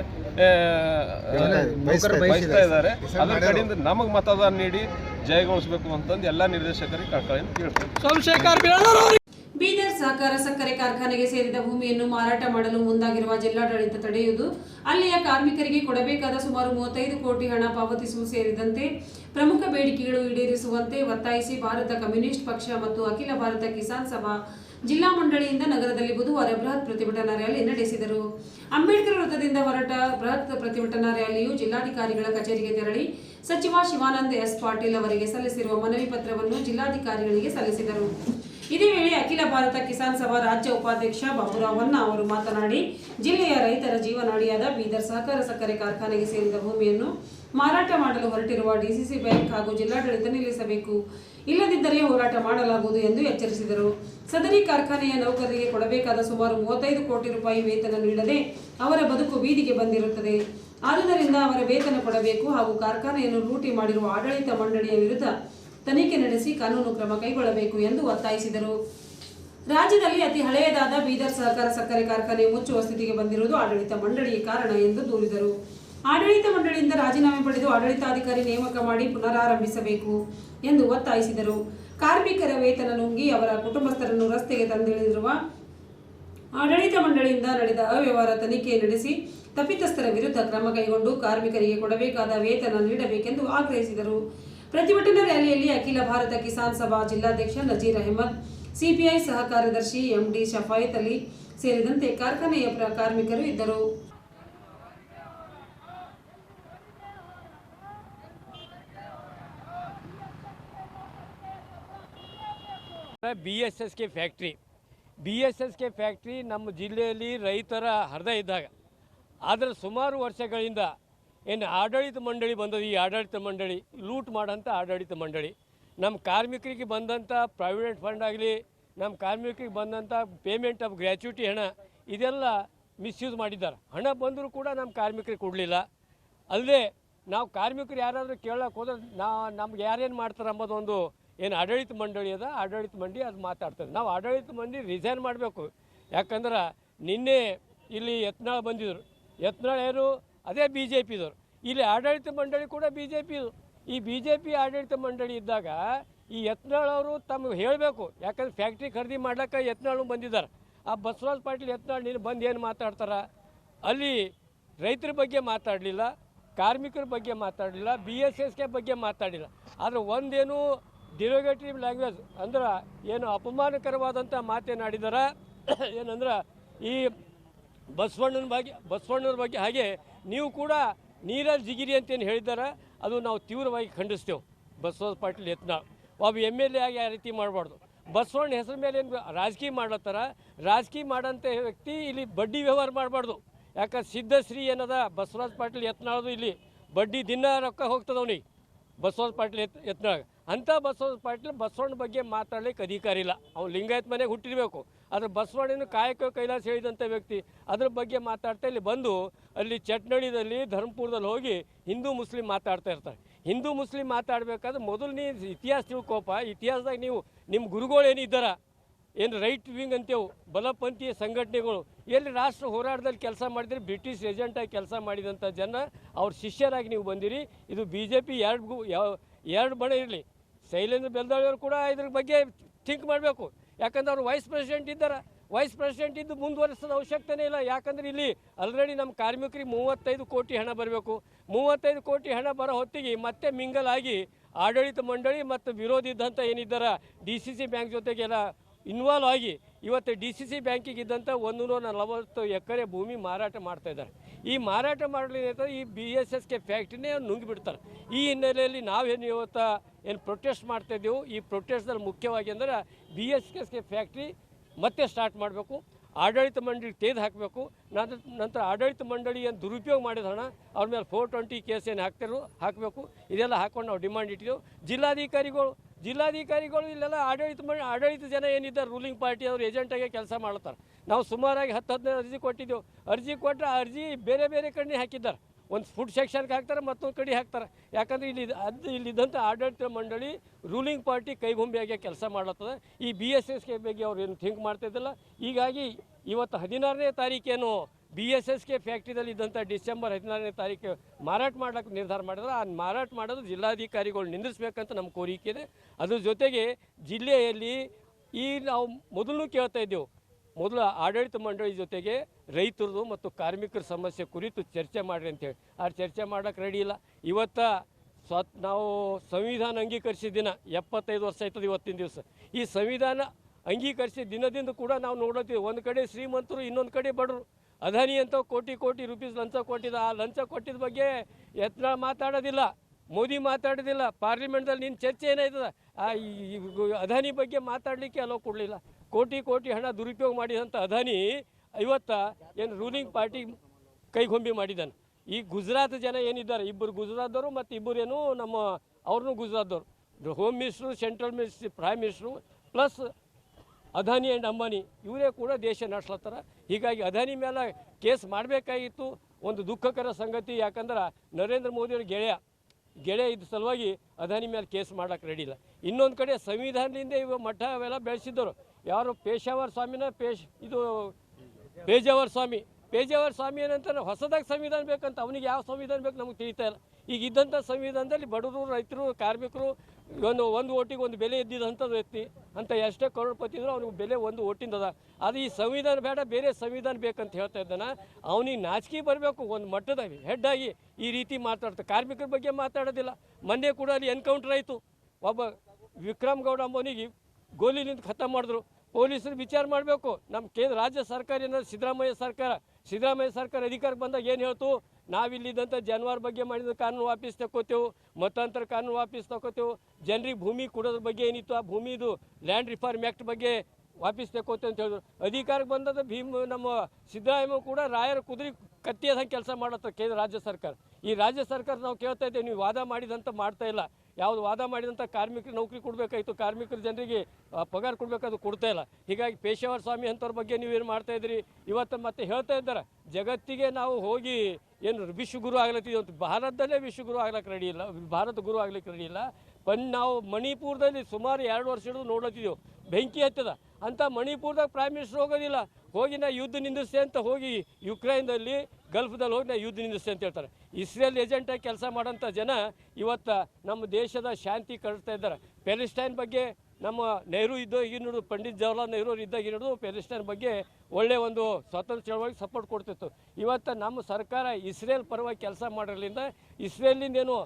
ಬಯಸ್ತಾ ಇದ್ದಾರೆ. ಅದ್ರ ಕಡೆಯಿಂದ ನಮಗೆ ಮತದಾನ ನೀಡಿ ಜಯಗೊಳಿಸಬೇಕು ಅಂತಂದು ಎಲ್ಲ ನಿರ್ದೇಶಕರಿಗೆ ಕಳ್ಕಳಿಯಿಂದ ಕೇಳ್ತೇವೆ ಬೀದರ್ ಸಹಕಾರ ಸಕ್ಕರೆ ಕಾರ್ಖಾನೆಗೆ ಸೇರಿದ ಭೂಮಿಯನ್ನು ಮಾರಾಟ ಮಾಡಲು ಮುಂದಾಗಿರುವ ಜಿಲ್ಲಾಡಳಿತ ತಡೆಯುವುದು, ಅಲ್ಲಿಯ ಕಾರ್ಮಿಕರಿಗೆ ಕೊಡಬೇಕಾದ ಸುಮಾರು ಮೂವತ್ತೈದು ಕೋಟಿ ಹಣ ಪಾವತಿಸುವ ಸೇರಿದಂತೆ ಪ್ರಮುಖ ಬೇಡಿಕೆಗಳು ಈಡೇರಿಸುವಂತೆ ಒತ್ತಾಯಿಸಿ ಭಾರತ ಕಮ್ಯುನಿಸ್ಟ್ ಪಕ್ಷ ಮತ್ತು ಅಖಿಲ ಭಾರತ ಕಿಸಾನ್ ಸಭಾ ಜಿಲ್ಲಾ ಮಂಡಳಿಯಿಂದ ನಗರದಲ್ಲಿ ಬುಧವಾರ ಬೃಹತ್ ಪ್ರತಿಭಟನಾ ರ್ಯಾಲಿ ನಡೆಸಿದರು. ಅಂಬೇಡ್ಕರ್ ವೃತ್ತದಿಂದ ಹೊರಟ ಬೃಹತ್ ಪ್ರತಿಭಟನಾ ರ್ಯಾಲಿಯು ಜಿಲ್ಲಾಧಿಕಾರಿಗಳ ಕಚೇರಿಗೆ ತೆರಳಿ ಸಚಿವ ಶಿವಾನಂದ ಎಸ್ ಪಾಟೀಲ್ ಅವರಿಗೆ ಸಲ್ಲಿಸಿರುವ ಮನವಿ ಪತ್ರವನ್ನು ಜಿಲ್ಲಾಧಿಕಾರಿಗಳಿಗೆ ಸಲ್ಲಿಸಿದರು. ಇದೇ ವೇಳೆ ಅಖಿಲ ಭಾರತ ಕಿಸಾನ್ ಸಭಾ ರಾಜ್ಯ ಉಪಾಧ್ಯಕ್ಷ ಬಾಬುರಾವನ್ನ ಅವರು ಮಾತನಾಡಿ, ಜಿಲ್ಲೆಯ ರೈತರ ಜೀವನಾಡಿಯಾದ ಬೀದರ್ ಸಹಕಾರ ಸಕ್ಕರೆ ಕಾರ್ಖಾನೆಗೆ ಸೇರಿದ ಭೂಮಿಯನ್ನು ಮಾರಾಟ ಮಾಡಲು ಹೊರಟಿರುವ ಡಿಸಿಸಿ ಬ್ಯಾಂಕ್ ಹಾಗೂ ಜಿಲ್ಲಾಡಳಿತ ನಿಲ್ಲಿಸಬೇಕು. ಇಲ್ಲದಿದ್ದರೆ ಹೋರಾಟ ಮಾಡಲಾಗುವುದು ಎಂದು ಎಚ್ಚರಿಸಿದರು. ಸದರಿ ಕಾರ್ಖಾನೆಯ ನೌಕರರಿಗೆ ಕೊಡಬೇಕಾದ ಸುಮಾರು ಮೂವತ್ತೈದು ಕೋಟಿ ರೂಪಾಯಿ ವೇತನ ನೀಡದೆ ಅವರ ಬದುಕು ಬೀದಿಗೆ ಬಂದಿರುತ್ತದೆ. ಆದುದರಿಂದ ಅವರ ವೇತನ ಕೊಡಬೇಕು ಹಾಗೂ ಕಾರ್ಖಾನೆಯನ್ನು ಲೂಟಿ ಮಾಡಿರುವ ಆಡಳಿತ ಮಂಡಳಿಯ ವಿರುದ್ಧ ತನಿಖೆ ನಡೆಸಿ ಕಾನೂನು ಕ್ರಮ ಕೈಗೊಳ್ಳಬೇಕು ಎಂದು ಒತ್ತಾಯಿಸಿದರು. ರಾಜ್ಯದಲ್ಲಿ ಅತಿ ಹಳೆಯದಾದ ಬೀದರ್ ಸಹಕಾರ ಸಕ್ಕರೆ ಕಾರ್ಖಾನೆ ಮುಚ್ಚುವ ಸ್ಥಿತಿಗೆ ಬಂದಿರುವುದು ಆಡಳಿತ ಮಂಡಳಿಯ ಕಾರಣ ಎಂದು ದೂರಿದರು. ಆಡಳಿತ ಮಂಡಳಿಯಿಂದ ರಾಜೀನಾಮೆ ಪಡೆದು ಆಡಳಿತಾಧಿಕಾರಿ ನೇಮಕ ಮಾಡಿ ಪುನರಾರಂಭಿಸಬೇಕು ಎಂದು ಒತ್ತಾಯಿಸಿದರು. ಕಾರ್ಮಿಕರ ವೇತನ ನುಂಗಿ ಅವರ ಕುಟುಂಬಸ್ಥರನ್ನು ರಸ್ತೆಗೆ ತಂದಿಳಿದಿರುವ ಆಡಳಿತ ಮಂಡಳಿಯಿಂದ ನಡೆದ ಅವ್ಯವಹಾರ ತನಿಖೆ ನಡೆಸಿ ತಪ್ಪಿತಸ್ಥರ ವಿರುದ್ಧ ಕ್ರಮ ಕೈಗೊಂಡು ಕಾರ್ಮಿಕರಿಗೆ ಕೊಡಬೇಕಾದ ವೇತನ ನೀಡಬೇಕೆಂದು ಆಗ್ರಹಿಸಿದರು. ಪ್ರತಿಭಟನಾ ರ್ಯಾಲಿಯಲ್ಲಿ ಅಖಿಲ ಭಾರತ ಕಿಸಾನ್ ಸಭಾ ಜಿಲ್ಲಾಧ್ಯಕ್ಷ ನಜೀರ್ ಅಹಮದ್, ಸಿಪಿಐ ಸಹ ಕಾರ್ಯದರ್ಶಿ ಎಂಡಿ ಶಫಾಯತ್ ಅಲಿ ಸೇರಿದಂತೆ ಕಾರ್ಖಾನೆಯ ಕಾರ್ಮಿಕರು ಇದ್ದರು. B S S K factory. B S S K factory ನಮ್ಮ ಜಿಲ್ಲೆಯಲ್ಲಿ ರೈತರ ಹೃದಯ ಇದ್ದಾಗ. ಆದರೆ ಸುಮಾರು ವರ್ಷಗಳಿಂದ ಏನು ಆಡಳಿತ ಮಂಡಳಿ ಬಂದದ ಈ ಆಡಳಿತ ಮಂಡಳಿ, ಲೂಟ್ ಮಾಡೋಂಥ ಆಡಳಿತ ಮಂಡಳಿ. ನಮ್ಮ ಕಾರ್ಮಿಕರಿಗೆ ಬಂದಂಥ ಪ್ರಾವಿಡೆಂಟ್ ಫಂಡ್ ಆಗಲಿ, ನಮ್ಮ ಕಾರ್ಮಿಕರಿಗೆ ಬಂದಂಥ ಪೇಮೆಂಟ್ ಆಫ್ ಗ್ರ್ಯಾಚ್ಯುಟಿ ಹಣ, ಇದೆಲ್ಲ ಮಿಸ್ಯೂಸ್ ಮಾಡಿದ್ದಾರೆ. ಹಣ ಬಂದರೂ ಕೂಡ ನಮ್ಮ ಕಾರ್ಮಿಕರಿಗೆ ಕೊಡಲಿಲ್ಲ. ಅಲ್ಲದೆ ನಾವು ಕಾರ್ಮಿಕರು ಯಾರಾದರೂ ಕೇಳೋಕೆ ಹೋದ್ರೆ ನಾ, ನಮ್ಗೆ ಯಾರೇನು ಮಾಡ್ತಾರೆ ಅಂಬೋದೊಂದು ಏನು ಆಡಳಿತ ಮಂಡಳಿ ಅದ, ಆಡಳಿತ ಮಂಡಳಿ ಅದು ಮಾತಾಡ್ತದೆ. ನಾವು ಆಡಳಿತ ಮಂಡಳಿ ರಿಸೈನ್ ಮಾಡಬೇಕು. ಯಾಕಂದ್ರೆ ನಿನ್ನೆ ಇಲ್ಲಿ ಯತ್ನಾಳ್ ಬಂದಿದ್ರು. ಯತ್ನಾಳ್ ಯಾರು? ಅದೇ ಬಿ ಜೆ ಪಿದವರು ಇಲ್ಲಿ ಆಡಳಿತ ಮಂಡಳಿ ಕೂಡ ಬಿ ಜೆ ಪಿದು ಈ ಬಿ ಜೆ ಪಿ ಆಡಳಿತ ಮಂಡಳಿ ಇದ್ದಾಗ ಈ ಯತ್ನಾಳ್ ಅವರು ತಮಗೆ ಹೇಳಬೇಕು. ಯಾಕಂದ್ರೆ ಫ್ಯಾಕ್ಟ್ರಿ ಖರೀದಿ ಮಾಡ್ಲಿಕ್ಕೆ ಯತ್ನಾಳು ಬಂದಿದ್ದಾರೆ. ಆ ಬಸವರಾಜ ಪಾಟೀಲ್ ಯತ್ನಾಳ್, ನೀನು ಬಂದು ಏನು ಮಾತಾಡ್ತಾರ? ಅಲ್ಲಿ ರೈತರ ಬಗ್ಗೆ ಮಾತಾಡಲಿಲ್ಲ, ಕಾರ್ಮಿಕರ ಬಗ್ಗೆ ಮಾತಾಡಲಿಲ್ಲ ಬಿ ಎಸ್ ಎಸ್ ಕೆ ಬಗ್ಗೆ ಮಾತಾಡಲಿಲ್ಲ. ಆದರೆ ಒಂದೇನು ಡಿರೋಗೇಟಿವ್ ಲ್ಯಾಂಗ್ವೇಜ್ ಅಂದ್ರೆ ಏನು ಅಪಮಾನಕರವಾದಂಥ ಮಾತೇನಾಡಿದಾರ? ಏನಂದ್ರೆ ಈ ಬಸವಣ್ಣನ ಬಗ್ಗೆ ಬಸವಣ್ಣನ ಬಗ್ಗೆ ಹಾಗೆ ನೀವು ಕೂಡ ನೀರಲ್ಲಿ ಜಿಗಿರಿ ಅಂತೇನು ಹೇಳಿದ್ದಾರೆ, ಅದು ನಾವು ತೀವ್ರವಾಗಿ ಖಂಡಿಸ್ತೇವೆ. ಬಸವರಾಜ ಪಾಟೀಲ್ ಯತ್ನ. ಒಬ್ಬ ಎಂ ಎಲ್ ಎ ಆಗಿ ಆ ರೀತಿ ಮಾಡಬಾರ್ದು. ಬಸವಣ್ಣ ಹೆಸರು ಮೇಲೆ ಏನು ರಾಜಕೀಯ ಮಾಡ್ಲತ್ತಾರ? ರಾಜಕೀಯ ಮಾಡೋಂಥ ವ್ಯಕ್ತಿ ಇಲ್ಲಿ ಬಡ್ಡಿ ವ್ಯವಹಾರ ಮಾಡಬಾರ್ದು. ಯಾಕಂದ್ರೆ ಸಿದ್ಧಶ್ರೀ ಏನದ, ಬಸವರಾಜ ಪಾಟೀಲ್ ಯತ್ನಾಳದು ಇಲ್ಲಿ. ಬಡ್ಡಿ ದಿನ ರೊಕ್ಕ ಹೋಗ್ತದೆ ಅವನಿಗೆ ಬಸವರಾಜ ಪಾಟೀಲ್ ಯತ್ ಯತ್ನಾಳ್ ಅಂಥ ಬಸವರಾಜ ಪಾಟೀಲ್ ಬಸವಣ್ಣ ಬಗ್ಗೆ ಮಾತಾಡ್ಲಿಕ್ಕೆ ಅಧಿಕಾರ ಇಲ್ಲ. ಅವ್ನು ಲಿಂಗಾಯತ್ ಮನೆಗೆ ಹುಟ್ಟಿರಬೇಕು. ಆದರೆ ಬಸವಣ್ಣನ ಕಾಯಕ ಕೈಲಾಸ ಹೇಳಿದಂಥ ವ್ಯಕ್ತಿ. ಅದ್ರ ಬಗ್ಗೆ ಮಾತಾಡ್ತಾ ಇಲ್ಲಿ ಬಂದು ಅಲ್ಲಿ ಚಟ್ನಳ್ಳಿದಲ್ಲಿ ಧರ್ಮಪುರದಲ್ಲಿ ಹೋಗಿ ಹಿಂದೂ ಮುಸ್ಲಿಂ ಮಾತಾಡ್ತಾ ಇರ್ತಾರೆ. ಹಿಂದೂ ಮುಸ್ಲಿಂ ಮಾತಾಡಬೇಕಾದ್ರೆ ಮೊದಲು ನೀ ಇತಿಹಾಸ ತಿಳ್ಕೋಪ ಇತಿಹಾಸದಾಗ ನೀವು ನಿಮ್ಮ ಗುರುಗಳು ಏನಿದ್ದಾರ ಏನು ರೈಟ್ ವಿಂಗ್ ಅಂತೇವು ಬಲಪಂಥೀಯ ಸಂಘಟನೆಗಳು. ಎಲ್ಲಿ ರಾಷ್ಟ್ರ ಹೋರಾಟದಲ್ಲಿ ಕೆಲಸ ಮಾಡಿದ್ರೆ ಬ್ರಿಟಿಷ್ ಏಜೆಂಟಾಗಿ ಕೆಲಸ ಮಾಡಿದಂಥ ಜನ ಅವ್ರ ಶಿಷ್ಯರಾಗಿ ನೀವು ಬಂದಿರಿ. ಇದು ಬಿ ಜೆ ಪಿ ಎರಡು ಎರಡು ಬಣ ಇರಲಿ. ಶೈಲೇಂದ್ರ ಬೆಲ್ದಾಳಿಯವರು ಕೂಡ ಇದ್ರ ಬಗ್ಗೆ ಥಿಂಕ್ ಮಾಡಬೇಕು. ಯಾಕಂದ್ರೆ ಅವ್ರು ವೈಸ್ ಪ್ರೆಸಿಡೆಂಟ್ ಇದ್ದಾರೆ. ವೈಸ್ ಪ್ರೆಸಿಡೆಂಟ್ ಇದ್ದು ಮುಂದುವರಿಸೋದ ಅವಶ್ಯಕತೆನೇ ಇಲ್ಲ. ಯಾಕಂದ್ರೆ ಇಲ್ಲಿ ಆಲ್ರೆಡಿ ನಮ್ಮ ಕಾರ್ಮಿಕರಿಗೆ ಮೂವತ್ತೈದು ಕೋಟಿ ಹಣ ಬರಬೇಕು. ಮೂವತ್ತೈದು ಕೋಟಿ ಹಣ ಬರೋ ಹೊತ್ತಿಗೆ ಮತ್ತೆ ಮಿಂಗಲ್ ಆಗಿ ಆಡಳಿತ ಮಂಡಳಿ ಮತ್ತು ವಿರೋಧಿ ಇದ್ದಂಥ ಏನಿದ್ದಾರ ಡಿ ಸಿ ಸಿ ಬ್ಯಾಂಕ್ ಜೊತೆಗೆಲ್ಲ ಇನ್ವಾಲ್ವ್ ಆಗಿ ಇವತ್ತು ಡಿ ಸಿ ಸಿ ಬ್ಯಾಂಕಿಗೆ ಇದ್ದಂಥ ಒಂದು ನೂರ ನಲವತ್ತು ಎಕರೆ ಭೂಮಿ ಮಾರಾಟ ಮಾಡ್ತಾ ಇದ್ದಾರೆ. ಈ ಮಾರಾಟ ಮಾಡಲಿ ಈ ಬಿ ಎಸ್ ಎಸ್ ಕೆ ಫ್ಯಾಕ್ಟ್ರಿನೇ ನುಂಗಿ ಬಿಡ್ತಾರೆ ಈ ಹಿನ್ನೆಲೆಯಲ್ಲಿ ನಾವೇನು ಇವತ್ತು ಏನು ಪ್ರೊಟೆಸ್ಟ್ ಮಾಡ್ತಾ ಇದ್ದೀವಿ, ಈ ಪ್ರೊಟೆಸ್ಟ್ದಲ್ಲಿ ಮುಖ್ಯವಾಗಿ ಅಂದರೆ B S S K factory ಮತ್ತೆ ಸ್ಟಾರ್ಟ್ ಮಾಡಬೇಕು. ಆಡಳಿತ ಮಂಡಳಿ ತೆಗೆದು ಹಾಕಬೇಕು. ನಂತರ ಆಡಳಿತ ಮಂಡಳಿ ಏನು ದುರುಪಯೋಗ ಮಾಡಿದ ಹಣ ಅವ್ರ ಮೇಲೆ ಫೋರ್ ಟ್ವೆಂಟಿ ಕೇಸ್ ಏನು ಹಾಕ್ತಿರೋ, ಹಾಕಬೇಕು. ಇದೆಲ್ಲ ಹಾಕೊಂಡು ನಾವು ಡಿಮಾಂಡ್ ಇಟ್ಟಿದ್ದೆವು ಜಿಲ್ಲಾಧಿಕಾರಿಗಳು ಜಿಲ್ಲಾಧಿಕಾರಿಗಳು ಇಲ್ಲೆಲ್ಲ ಆಡಳಿತ ಮಂಡಳಿ ಆಡಳಿತ ಜನ ಏನಿದ್ದಾರೆ ರೂಲಿಂಗ್ ಪಾರ್ಟಿ ಅವರು ಏಜೆಂಟಾಗೆ ಕೆಲಸ ಮಾಡ್ತಾರೆ ನಾವು ಸುಮಾರಾಗಿ ಹತ್ತು ಹದಿನೈದು ಅರ್ಜಿ ಕೊಟ್ಟಿದ್ದೆವು. ಅರ್ಜಿ ಕೊಟ್ಟರೆ ಅರ್ಜಿ ಬೇರೆ ಬೇರೆ ಕಡೆ ಹಾಕಿದ್ದಾರೆ. ಒಂದು ಫುಡ್ ಸೆಕ್ಷನ್ಗೆ ಹಾಕ್ತಾರೆ, ಮತ್ತೊಂದು ಕಡೆ ಹಾಕ್ತಾರೆ. ಯಾಕಂದ್ರೆ ಇಲ್ಲಿ ಅದು ಇಲ್ಲಿದ್ದಂಥ ಆಡಳಿತ ಮಂಡಳಿ ರೂಲಿಂಗ್ ಪಾರ್ಟಿ ಕೈಗೊಂಬೆಯಾಗಿ ಕೆಲಸ ಮಾಡ್ಲತ್ತದ. ಈ ಬಿ ಎಸ್ ಎಸ್ ಕೆ ಬಗ್ಗೆ ಅವ್ರು ಏನು ಥಿಂಕ್ ಮಾಡ್ತಿದ್ದಿಲ್ಲ. ಹೀಗಾಗಿ ಇವತ್ತು ಹದಿನಾರನೇ ತಾರೀಕೇನು ಬಿ ಎಸ್ ಎಸ್ ಕೆ ಫ್ಯಾಕ್ಟ್ರಿದಲ್ಲಿ ಇದ್ದಂಥ ಡಿಸೆಂಬರ್ ಹದಿನಾರನೇ ತಾರೀಕು ಮಾರಾಟ ಮಾಡ್ಲಿಕ್ಕೆ ನಿರ್ಧಾರ ಮಾಡಿದ್ರೆ. ಆ ಮಾರಾಟ ಮಾಡೋದು ಜಿಲ್ಲಾಧಿಕಾರಿಗಳು ನಿಂದಿರ್ಸ್ಬೇಕಂತ ನಮ್ಮ ಕೋರಿಕೆ ಇದೆ. ಅದ್ರ ಜೊತೆಗೆ ಜಿಲ್ಲೆಯಲ್ಲಿ ಈ ನಾವು ಮೊದಲು ಕೇಳ್ತಾ ಇದ್ದೆವು. ಮೊದಲು ಆಡಳಿತ ಮಂಡಳಿ ಜೊತೆಗೆ ರೈತರದು ಮತ್ತು ಕಾರ್ಮಿಕರ ಸಮಸ್ಯೆ ಕುರಿತು ಚರ್ಚೆ ಮಾಡಿರಿ ಅಂತೇಳಿ. ಆ ಚರ್ಚೆ ಮಾಡೋಕೆ ರೆಡಿ ಇಲ್ಲ. ಇವತ್ತು ಸ್ವತ್ ನಾವು ಸಂವಿಧಾನ ಅಂಗೀಕರಿಸಿದ ದಿನ, ಎಪ್ಪತ್ತೈದು ವರ್ಷ ಆಯ್ತದೆ ಇವತ್ತಿನ ದಿವಸ. ಈ ಸಂವಿಧಾನ ಅಂಗೀಕರಿಸಿದ ದಿನದಿಂದ ಕೂಡ ನಾವು ನೋಡತ್ತೀವಿ, ಒಂದು ಕಡೆ ಶ್ರೀಮಂತರು, ಇನ್ನೊಂದು ಕಡೆ ಬಡವರು. ಅದಾನಿ ಅಂತ ಕೋಟಿ ಕೋಟಿ ರುಪೀಸ್ ಲಂಚ ಕೊಟ್ಟಿದ್ದ ಆ ಲಂಚ ಕೊಟ್ಟಿದ್ದ ಬಗ್ಗೆ ಯತ್ನ ಮಾತಾಡೋದಿಲ್ಲ. ಮೋದಿ ಮಾತಾಡೋದಿಲ್ಲ. ಪಾರ್ಲಿಮೆಂಟ್ದಲ್ಲಿ ನಿನ್ನ ಚರ್ಚೆ ಏನಾಯ್ತದ? ಆ ಅದಾನಿ ಬಗ್ಗೆ ಮಾತಾಡಲಿಕ್ಕೆ ಅಲೋ ಕೊಡಲಿಲ್ಲ. ಕೋಟಿ ಕೋಟಿ ಹಣ ದುರುಪಯೋಗ ಮಾಡಿದಂಥ ಅದಾನಿ ಇವತ್ತ ಏನು ರೂಲಿಂಗ್ ಪಾರ್ಟಿ ಕೈಗೊಂಬಿ ಮಾಡಿದ್ದಾನೆ. ಈ ಗುಜರಾತ್ ಜನ ಏನಿದ್ದಾರೆ, ಇಬ್ಬರು ಗುಜರಾತ್ದವರು ಮತ್ತು ಇಬ್ಬರು ಏನು ನಮ್ಮ ಅವ್ರನ್ನೂ ಗುಜರಾತ್ದವರು. Home minister central ministry prime minister plus Adani and Ambani ಇವರೇ ಕೂಡ ದೇಶ ನಡೆಸ್ಲತ್ತಾರ. ಹೀಗಾಗಿ ಅದಾನಿ ಮೇಲೆ ಕೇಸ್ ಮಾಡಬೇಕಾಗಿತ್ತು. ಒಂದು ದುಃಖಕರ ಸಂಗತಿ, ಯಾಕಂದ್ರೆ ನರೇಂದ್ರ ಮೋದಿಯವ್ರ ಗೆಳೆಯ. ಗೆಳೆಯ ಇದ್ದ ಸಲುವಾಗಿ ಅದಾನಿ ಮೇಲೆ ಕೇಸ್ ಮಾಡೋಕ್ಕೆ ರೆಡಿ ಇಲ್ಲ. ಇನ್ನೊಂದು ಕಡೆ ಸಂವಿಧಾನದಿಂದ ಇವ ಮಠ ಅವೆಲ್ಲ ಬೆಳೆಸಿದ್ದರು ಯಾರು ಪೇಶಾವರ್ ಸ್ವಾಮಿನ ಪೇಶ್ ಇದು ಪೇಜಾವರ್ ಸ್ವಾಮಿ ಪೇಜಾವರ್ ಸ್ವಾಮಿ ಏನಂತಾರೆ ಹೊಸದಾಗಿ ಸಂವಿಧಾನ ಬೇಕಂತ ಅವನಿಗೆ ಯಾವ ಸಂವಿಧಾನ ಬೇಕು ನಮಗೆ ತಿಳಿತಾ ಇಲ್ಲ. ಈಗ ಇದ್ದಂಥ ಸಂವಿಧಾನದಲ್ಲಿ ಬಡವರು, ರೈತರು, ಕಾರ್ಮಿಕರು, ಒಂದು ಒಂದು ಓಟಿಗೆ ಒಂದು ಬೆಲೆ ಇದ್ದಿದ್ದಂಥ ವ್ಯಕ್ತಿ. ಅಂತ ಎಷ್ಟೇ ಕರೋಡ್ಪತಿ ಇದ್ರು ಅವ್ನಿಗೆ ಬೆಲೆ ಒಂದು ಓಟಿಂದ ಅದ. ಈ ಸಂವಿಧಾನ ಬೇಡ, ಬೇರೆ ಸಂವಿಧಾನ ಬೇಕಂತ ಹೇಳ್ತಾ ಇದ್ದಾನೆ. ಅವನಿಗೆ ನಾಚಿಕೆ ಬರಬೇಕು, ಒಂದು ಮಟ್ಟದಾಗಿ ಹೆಡ್ ಆಗಿ ಈ ರೀತಿ ಮಾತಾಡ್ತಾರೆ ಕಾರ್ಮಿಕರ ಬಗ್ಗೆ ಮಾತಾಡೋದಿಲ್ಲ. ಮೊನ್ನೆ ಕೂಡ ಅಲ್ಲಿ ಎನ್ಕೌಂಟರ್ ಆಯಿತು. ಒಬ್ಬ ವಿಕ್ರಮ್ ಗೌಡ ಅಂಬೋನಿಗೆ ಗೋಲಿನಿಂದ ಖತಮ್ ಮಾಡಿದ್ರು. ಪೊಲೀಸರು ವಿಚಾರ ಮಾಡಬೇಕು. ನಮ್ಮ ಕೇಂದ್ರ ರಾಜ್ಯ ಸರ್ಕಾರ ಏನಾದ್ರು ಸಿದ್ದರಾಮಯ್ಯ ಸರ್ಕಾರ ಸಿದ್ದರಾಮಯ್ಯ ಸರ್ಕಾರ ಅಧಿಕಾರಕ್ಕೆ ಬಂದಾಗ ಏನು ಹೇಳ್ತು? ನಾವಿಲ್ಲಿದ್ದಂಥ ಜಾನುವಾರು ಬಗ್ಗೆ ಮಾಡಿದ ಕಾನೂನು ವಾಪಸ್ ತಗೋತೇವೆ ಮತಾಂತರ ಕಾನೂನು ವಾಪಸ್ ತಗೋತೇವೆ ಜನರಿಗೆ ಭೂಮಿ ಕೊಡೋದ್ರ ಬಗ್ಗೆ ಏನಿತ್ತು? ಆ ಭೂಮಿದು ಲ್ಯಾಂಡ್ ರಿಫಾರ್ಮ್ ಆ್ಯಕ್ಟ್ ಬಗ್ಗೆ ವಾಪಸ್ ತಗೋತೇವೆ ಅಂತ ಹೇಳಿದ್ರು. ಅಧಿಕಾರಕ್ಕೆ ಬಂದದ ಭೀಮ್, ನಮ್ಮ ಸಿದ್ದರಾಮಯ್ಯ ಕೂಡ ರಾಯರ ಕುದುರೆ ಕತ್ತಿಯದಂಗೆ ಕೆಲಸ ಮಾಡತ್ತ ಕೇಂದ್ರ ರಾಜ್ಯ ಸರ್ಕಾರ. ಈ ರಾಜ್ಯ ಸರ್ಕಾರ ನಾವು ಕೇಳ್ತಾ ಇದ್ದೇವೆ, ನೀವು ವಾದ ಮಾಡಿದಂತ ಮಾಡ್ತಾ ಇಲ್ಲ. ಯಾವ್ದು ವಾದ ಮಾಡಿದಂಥ ಕಾರ್ಮಿಕರು ನೌಕರಿ ಕೊಡಬೇಕಾಯ್ತು, ಕಾರ್ಮಿಕರ ಜನರಿಗೆ ಪಗಾರ ಕೊಡಬೇಕಾದ್ರು ಕೊಡ್ತಾ ಇಲ್ಲ. ಹೀಗಾಗಿ ಪೇಶಾವರ ಸ್ವಾಮಿ ಅಂಥವ್ರ ಬಗ್ಗೆ ನೀವೇನು ಮಾಡ್ತಾ ಇದ್ರಿ ಇವತ್ತು ಮತ್ತೆ ಹೇಳ್ತಾ ಇದ್ದಾರೆ, ಜಗತ್ತಿಗೆ ನಾವು ಹೋಗಿ ಏನು ವಿಶ್ವಗುರು ಆಗ್ಲತ್ತಿದ್ದೀವಿ ಅಂತ. ಭಾರತದಲ್ಲೇ ವಿಶ್ವಗುರು ಆಗ್ಲಕ್ಕೆ ರೆಡಿ ಇಲ್ಲ, ಭಾರತ ಗುರು ಆಗ್ಲಿಕ್ಕೆ ರೆಡಿ ಇಲ್ಲ. ಬಂದು ನಾವು ಮಣಿಪುರದಲ್ಲಿ ಸುಮಾರು ಎರಡು ವರ್ಷ ಹಿಡಿದು ನೋಡ್ಲತ್ತಿದ್ದೆವು ಬೆಂಕಿ ಹತ್ತದ. ಅಂತ ಮಣಿಪುರದಾಗ ಪ್ರೈಮ್ ಮಿನಿಸ್ಟರ್ ಹೋಗೋದಿಲ್ಲ. ಹೋಗಿ ನಾ ಯುದ್ಧ ನಿಂದಿಸ್ತೆ ಅಂತ ಹೋಗಿ ಯುಕ್ರೈನ್ದಲ್ಲಿ ಗಲ್ಫ್ದಲ್ಲಿ ಹೋಗಿ ನಾ ಯುದ್ಧ ನಿಂದಿಸ್ತೆ ಅಂತ ಹೇಳ್ತಾರೆ. ಇಸ್ರೇಲ್ ಏಜೆಂಟಾಗಿ ಕೆಲಸ ಮಾಡೋಂಥ ಜನ ಇವತ್ತು ನಮ್ಮ ದೇಶದ ಶಾಂತಿ ಕಟ್ತಾ ಇದ್ದಾರೆ. ಪ್ಯಾಲೆಸ್ಟೈನ್ ಬಗ್ಗೆ ನಮ್ಮ ನೆಹರು ಇದ್ದಾಗ ಪಂಡಿತ್ ಜವಾಹರ್ಲಾಲ್ ನೆಹರು ಇದ್ದಾಗ ಹಿಡಿದು ಪ್ಯಾಲೆಸ್ಟೈನ್ ಬಗ್ಗೆ ಒಳ್ಳೆಯ ಒಂದು ಸ್ವಾತಂತ್ರ್ಯ ಚಳವಳಿಗೆ ಸಪೋರ್ಟ್ ಕೊಡ್ತಿತ್ತು. ಇವತ್ತು ನಮ್ಮ ಸರ್ಕಾರ ಇಸ್ರೇಲ್ ಪರವಾಗಿ ಕೆಲಸ ಮಾಡೋದ್ರಿಂದ ಇಸ್ರೇಲಿಂದ ಏನು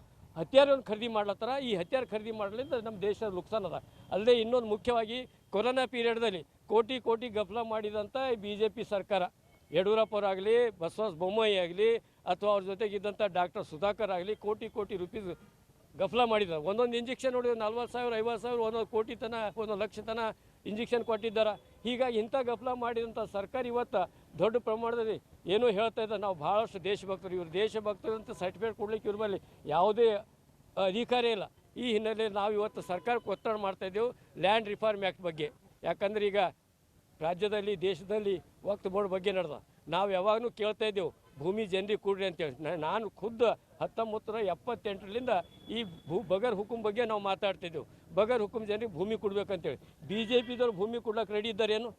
ಹತ್ಯಾರವನ್ನು ಖರೀದಿ ಮಾಡ್ಲತ್ತಾರ? ಈ ಹತ್ಯಾರ ಖರೀದಿ ಮಾಡಲಿಂದ ನಮ್ಮ ದೇಶದ ನುಕ್ಸಾನ್ ಅದ. ಅಲ್ಲದೆ ಇನ್ನೊಂದು ಮುಖ್ಯವಾಗಿ ಕೊರೋನಾ ಪೀರಿಯಡ್ದಲ್ಲಿ ಕೋಟಿ ಕೋಟಿ ಗಫಲ ಮಾಡಿದಂಥ ಬಿ ಜೆ ಪಿ ಸರ್ಕಾರ. ಯಡಿಯೂರಪ್ಪ ಅವರಾಗಲಿ ಬಸವರಾಜ ಬೊಮ್ಮಾಯಿ ಆಗಲಿ, ಅಥವಾ ಅವ್ರ ಜೊತೆಗಿದ್ದಂಥ ಡಾಕ್ಟರ್ ಸುಧಾಕರ್ ಆಗಲಿ ಕೋಟಿ ಕೋಟಿ ರುಪೀಸ್ ಗಫಲ ಮಾಡಿದ್ದಾರೆ. ಒಂದೊಂದು ಇಂಜೆಕ್ಷನ್ ನೋಡಿದ್ರೆ ನಲ್ವತ್ತು ಸಾವಿರ, ಐವತ್ತು ಸಾವಿರ, ಒಂದೊಂದು ಕೋಟಿ ತನ, ಒಂದೊಂದು ಲಕ್ಷ ತನ ಇಂಜೆಕ್ಷನ್ ಕೊಟ್ಟಿದ್ದಾರೆ. ಹೀಗಾಗಿ ಇಂಥ ಗಫಲ ಮಾಡಿದಂಥ ಸರ್ಕಾರ ಇವತ್ತು ದೊಡ್ಡ ಪ್ರಮಾಣದಲ್ಲಿ ಏನೂ ಹೇಳ್ತಾ ಇದ್ದಾರೆ. ನಾವು ಭಾಳಷ್ಟು ದೇಶಭಕ್ತರು, ಇವರು ದೇಶಭಕ್ತರು ಅಂತ ಸರ್ಟಿಫಿಕೇಟ್ ಕೊಡ್ಲಿಕ್ಕೆ ಇವ್ರ ಮೇಲೆ ಯಾವುದೇ ಅಧಿಕಾರ ಇಲ್ಲ. ಈ ಹಿನ್ನೆಲೆಯಲ್ಲಿ ನಾವು ಇವತ್ತು ಸರ್ಕಾರಕ್ಕೆ ಒತ್ತಡ ಮಾಡ್ತಾ ಇದ್ದೇವೆ ಲ್ಯಾಂಡ್ ರಿಫಾರ್ಮ್ ಆ್ಯಕ್ಟ್ ಬಗ್ಗೆ. ಯಾಕಂದ್ರೆ ಈಗ ರಾಜ್ಯದಲ್ಲಿ, ದೇಶದಲ್ಲಿ ವಕ್ತ್ ಬೋರ್ಡ್ ಬಗ್ಗೆ ನಡೆದ. ನಾವು ಯಾವಾಗಲೂ ಕೇಳ್ತಾ ಇದ್ದೆವು, ಭೂಮಿ ಜನರಿಗೆ ಕೊಡ್ರಿ ಅಂತೇಳಿ. ನಾನು ಖುದ್ದು ಹತ್ತೊಂಬತ್ತು ನೂರ ಎಪ್ಪತ್ತೆಂಟರಿಂದ ಈ ಭೂ, ಬಗರ್ ಹುಕುಂ ಬಗ್ಗೆ ನಾವು ಮಾತಾಡ್ತಿದ್ದೆವು ಬಗರ್ ಹುಕುಂ ಜನರಿಗೆ ಭೂಮಿ ಕೊಡ್ಬೇಕಂತೇಳಿ. ಬಿ ಜೆ ಪಿದವ್ರು ಭೂಮಿ ಕೊಡ್ಲಿಕ್ಕೆ ರೆಡಿ ಇದ್ದಾರೇನು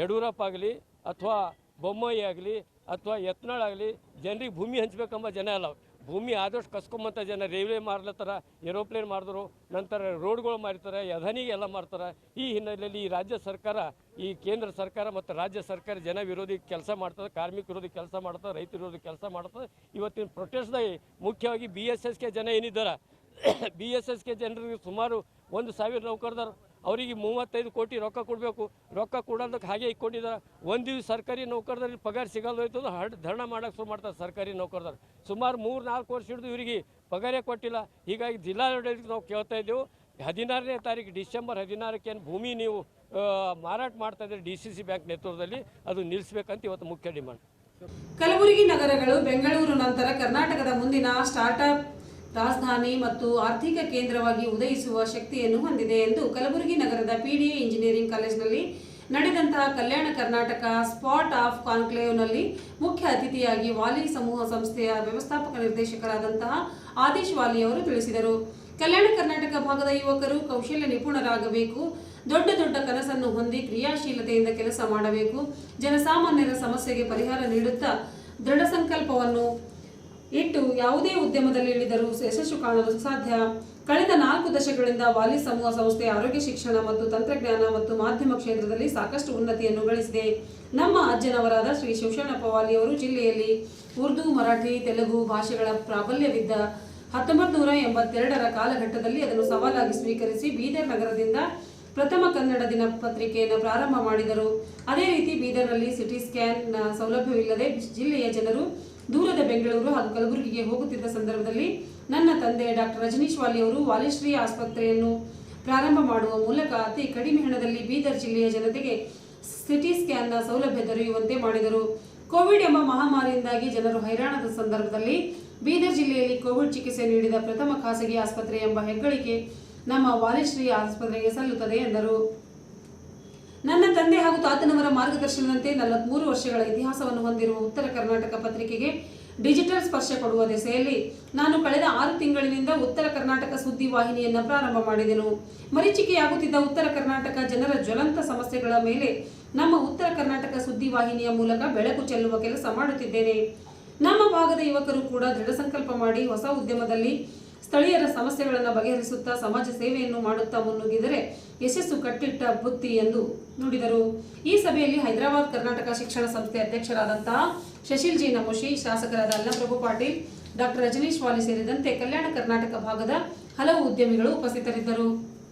ಯಡಿಯೂರಪ್ಪ ಆಗಲಿ ಅಥವಾ ಬೊಮ್ಮಾಯಿ ಆಗಲಿ ಅಥವಾ ಯತ್ನಾಳ್ ಆಗಲಿ ಜನರಿಗೆ ಭೂಮಿ ಹಂಚ್ಬೇಕಂಬ ಜನ ಅಲ್ಲ. ಭೂಮಿ ಆದಷ್ಟು ಕಸ್ಕೊಂಬಂಥ ಜನ ರೈಲ್ವೆ ಮಾರ್ಲತ್ತಾರ ಏರೋಪ್ಲೇನ್ ಮಾಡಿದ್ರು ನಂತರ ರೋಡ್ಗಳು ಮಾರ್ತಾರೆ ಯಧನಿಗೆ ಎಲ್ಲ ಮಾಡ್ತಾರೆ ಈ ಹಿನ್ನೆಲೆಯಲ್ಲಿ ಈ ರಾಜ್ಯ ಸರ್ಕಾರ, ಈ ಕೇಂದ್ರ ಸರ್ಕಾರ ಮತ್ತು ರಾಜ್ಯ ಸರ್ಕಾರ ಜನ ವಿರೋಧಿ ಕೆಲಸ ಮಾಡ್ತದೆ, ಕಾರ್ಮಿಕ ವಿರೋಧಿ ಕೆಲಸ ಮಾಡ್ತದೆ ರೈತ ವಿರೋಧಿ ಕೆಲಸ ಮಾಡ್ತದೆ. ಇವತ್ತಿನ ಪ್ರೊಟೆಸ್ಟ್ದಾಗ ಮುಖ್ಯವಾಗಿ ಬಿ ಎಸ್ ಎಸ್ಗೆ ಜನ ಏನಿದ್ದಾರೆ ಬಿ ಎಸ್ ಎಸ್ಗೆ ಜನರಿಗೆ ಸುಮಾರು ಒಂದು ಸಾವಿರ ನೌಕರದಾರ ಅವರಿಗೆ ಮೂವತ್ತೈದು ಕೋಟಿ ರೊಕ್ಕ ಕೊಡಬೇಕು. ರೊಕ್ಕ ಕೊಡೋದಕ್ಕೆ ಹಾಗೆ ಇಟ್ಕೊಂಡಿದ್ದಾರೆ ಒಂದು ದಿವಸ ಸರ್ಕಾರಿ ನೌಕರದಲ್ಲಿ ಪಗಾರ ಅಂದ್ರೆ ಹಡ್ ಧರಣ ಮಾಡೋಕ್ಕೆ ಶುರು ಮಾಡ್ತಾರೆ ಸರ್ಕಾರಿ ನೌಕರದಾರ ಸುಮಾರು ಮೂರು ನಾಲ್ಕು ವರ್ಷ ಹಿಡಿದು ಇವರಿಗೆ ಪಗಾರೇ ಕೊಟ್ಟಿಲ್ಲ. ಹೀಗಾಗಿ ಜಿಲ್ಲಾಡಳಿತಕ್ಕೆ ನಾವು ಕೇಳ್ತಾ ಇದ್ದೆವು. ಹದಿನಾರನೇ ತಾರೀಕು, ಡಿಸೆಂಬರ್ ಹದಿನಾರಕ್ಕೆ ಏನು ಭೂಮಿ ನೀವು ಮಾರಾಟ ಮಾಡ್ತಾ ಇದ್ದೀರಿ ಡಿ ಸಿ ಸಿ ಬ್ಯಾಂಕ್ ನೇತೃತ್ವದಲ್ಲಿ, ಅದು ನಿಲ್ಲಿಸಬೇಕಂತ ಇವತ್ತು ಮುಖ್ಯ ಡಿಮಾಂಡ್. ಕಲಬುರಗಿ ನಗರಗಳು ಬೆಂಗಳೂರು ನಂತರ ಕರ್ನಾಟಕದ ಮುಂದಿನ ಸ್ಟಾರ್ಟ್ಅಪ್ ರಾಜಧಾನಿ ಮತ್ತು ಆರ್ಥಿಕ ಕೇಂದ್ರವಾಗಿ ಉದಯಿಸುವ ಶಕ್ತಿಯನ್ನು ಹೊಂದಿದೆ ಎಂದು ಕಲಬುರಗಿ ನಗರದ ಪಿಡಿಎ ಇಂಜಿನಿಯರಿಂಗ್ ಕಾಲೇಜಿನಲ್ಲಿ ನಡೆದಂತಹ ಕಲ್ಯಾಣ ಕರ್ನಾಟಕ ಸ್ಪಾಟ್ ಆಫ್ ಕಾನ್ಕ್ಲೇವ್ನಲ್ಲಿ ಮುಖ್ಯ ಅತಿಥಿಯಾಗಿ ವಾಲಿ ಸಮೂಹ ಸಂಸ್ಥೆಯ ವ್ಯವಸ್ಥಾಪಕ ನಿರ್ದೇಶಕರಾದಂತಹ ಆದೇಶ್ ವಾಲಿ ಅವರು ತಿಳಿಸಿದರು. ಕಲ್ಯಾಣ ಕರ್ನಾಟಕ ಭಾಗದ ಯುವಕರು ಕೌಶಲ್ಯ ನಿಪುಣರಾಗಬೇಕು, ದೊಡ್ಡ ದೊಡ್ಡ ಕನಸನ್ನು ಹೊಂದಿ ಕ್ರಿಯಾಶೀಲತೆಯಿಂದ ಕೆಲಸ ಮಾಡಬೇಕು, ಜನಸಾಮಾನ್ಯರ ಸಮಸ್ಯೆಗೆ ಪರಿಹಾರ ನೀಡುತ್ತಾ ದೃಢ ಸಂಕಲ್ಪವನ್ನು ಇಟ್ಟು ಯಾವುದೇ ಉದ್ಯಮದಲ್ಲಿ ಇಳಿದರೂ ಯಶಸ್ಸು ಕಾಣಲು ಸಾಧ್ಯ ಕಳೆದ ನಾಲ್ಕು ದಶಕಗಳಿಂದ ವಾಲಿ ಸಮೂಹ ಸಂಸ್ಥೆ ಆರೋಗ್ಯ ಶಿಕ್ಷಣ ಮತ್ತು ತಂತ್ರಜ್ಞಾನ ಮತ್ತು ಮಾಧ್ಯಮ ಕ್ಷೇತ್ರದಲ್ಲಿ ಸಾಕಷ್ಟು ಉನ್ನತಿಯನ್ನು ಗಳಿಸಿದೆ. ನಮ್ಮ ಅಜ್ಜನವರಾದ ಶ್ರೀ ಶಿವಶರಣಪ್ಪ ವಾಲಿ ಅವರು ಜಿಲ್ಲೆಯಲ್ಲಿ ಉರ್ದು, ಮರಾಠಿ, ತೆಲುಗು ಭಾಷೆಗಳ ಪ್ರಾಬಲ್ಯವಿದ್ದ ಹತ್ತೊಂಬತ್ತು ನೂರ ಎಂಬತ್ತೆರಡರ ಕಾಲಘಟ್ಟದಲ್ಲಿ ಅದನ್ನು ಸವಾಲಾಗಿ ಸ್ವೀಕರಿಸಿ ಬೀದರ್ ನಗರದಿಂದ ಪ್ರಥಮ ಕನ್ನಡ ದಿನಪತ್ರಿಕೆಯನ್ನು ಪ್ರಾರಂಭ ಮಾಡಿದರು. ಅದೇ ರೀತಿ ಬೀದರ್ನಲ್ಲಿ ಸಿಟಿ ಸ್ಕ್ಯಾನ್ ಸೌಲಭ್ಯವಿಲ್ಲದೆ ಜಿಲ್ಲೆಯ ಜನರು ದೂರದ ಬೆಂಗಳೂರು ಹಾಗೂ ಕಲಬುರಗಿಗೆ ಹೋಗುತ್ತಿದ್ದ ಸಂದರ್ಭದಲ್ಲಿ ನನ್ನ ತಂದೆ ಡಾಕ್ಟರ್ ರಜನೀಶ್ ವಾಲಿ ಅವರು ವಾಲಿಶ್ರೀ ಆಸ್ಪತ್ರೆಯನ್ನು ಪ್ರಾರಂಭ ಮಾಡುವ ಮೂಲಕ ಅತಿ ಕಡಿಮೆ ಹಣದಲ್ಲಿ ಬೀದರ್ ಜಿಲ್ಲೆಯ ಜನತೆಗೆ ಸಿಟಿ ಸ್ಕ್ಯಾನ್ನ ಸೌಲಭ್ಯ ದೊರೆಯುವಂತೆ ಮಾಡಿದರು. ಕೋವಿಡ್ ಎಂಬ ಮಹಾಮಾರಿಯಿಂದಾಗಿ ಜನರು ಹೈರಾಣದ ಸಂದರ್ಭದಲ್ಲಿ ಬೀದರ್ ಜಿಲ್ಲೆಯಲ್ಲಿ ಕೋವಿಡ್ ಚಿಕಿತ್ಸೆ ನೀಡಿದ ಪ್ರಥಮ ಖಾಸಗಿ ಆಸ್ಪತ್ರೆ ಎಂಬ ಹೆಗ್ಗಳಿಕೆ ನಮ್ಮ ವಾಲಿಶ್ರೀ ಆಸ್ಪತ್ರೆಗೆ ಸಲ್ಲುತ್ತದೆ ಎಂದರು. ನನ್ನ ತಂದೆ ಹಾಗೂ ತಾತನವರ ಮಾರ್ಗದರ್ಶನದಂತೆ ನಲವತ್ಮೂರು ವರ್ಷಗಳ ಇತಿಹಾಸವನ್ನು ಹೊಂದಿರುವ ಉತ್ತರ ಕರ್ನಾಟಕ ಪತ್ರಿಕೆಗೆ ಡಿಜಿಟಲ್ ಸ್ಪರ್ಶ ಕೊಡುವ ದಿಸೆಯಲ್ಲಿ ನಾನು ಕಳೆದ ಆರು ತಿಂಗಳಿನಿಂದ ಉತ್ತರ ಕರ್ನಾಟಕ ಸುದ್ದಿ ವಾಹಿನಿಯನ್ನು ಪ್ರಾರಂಭ ಮಾಡಿದೆನು. ಮರೀಚಿಕೆಯಾಗುತ್ತಿದ್ದ ಉತ್ತರ ಕರ್ನಾಟಕ ಜನರ ಜ್ವಲಂತ ಸಮಸ್ಯೆಗಳ ಮೇಲೆ ನಮ್ಮ ಉತ್ತರ ಕರ್ನಾಟಕ ಸುದ್ದಿ ವಾಹಿನಿಯ ಮೂಲಕ ಬೆಳಕು ಚೆಲ್ಲುವ ಕೆಲಸ ಮಾಡುತ್ತಿದ್ದೇನೆ. ನಮ್ಮ ಭಾಗದ ಯುವಕರು ಕೂಡ ದೃಢ ಸಂಕಲ್ಪ ಮಾಡಿ ಹೊಸ ಉದ್ಯಮದಲ್ಲಿ ಸ್ಥಳೀಯರ ಸಮಸ್ಯೆಗಳನ್ನು ಬಗೆಹರಿಸುತ್ತಾ ಸಮಾಜ ಸೇವೆಯನ್ನು ಮಾಡುತ್ತಾ ಮುನ್ನುಗ್ಗಿದರೆ ಯಶಸ್ಸು ಕಟ್ಟಿಟ್ಟ ಬುತ್ತಿ ಎಂದು ನುಡಿದರು. ಈ ಸಭೆಯಲ್ಲಿ ಹೈದರಾಬಾದ್ ಕರ್ನಾಟಕ ಶಿಕ್ಷಣ ಸಂಸ್ಥೆ ಅಧ್ಯಕ್ಷರಾದಂತಹ ಶಶಿಲ್ ಜಿ ನಮೋಶಿ, ಶಾಸಕರಾದ ಅಲ್ಲಪ್ರಭು ಪಾಟೀಲ್, ಡಾಕ್ಟರ್ ರಜನೀಶ್ ವಾಲಿ ಸೇರಿದಂತೆ ಕಲ್ಯಾಣ ಕರ್ನಾಟಕ ಭಾಗದ ಹಲವು ಉದ್ಯಮಿಗಳು ಉಪಸ್ಥಿತರಿದ್ದರು.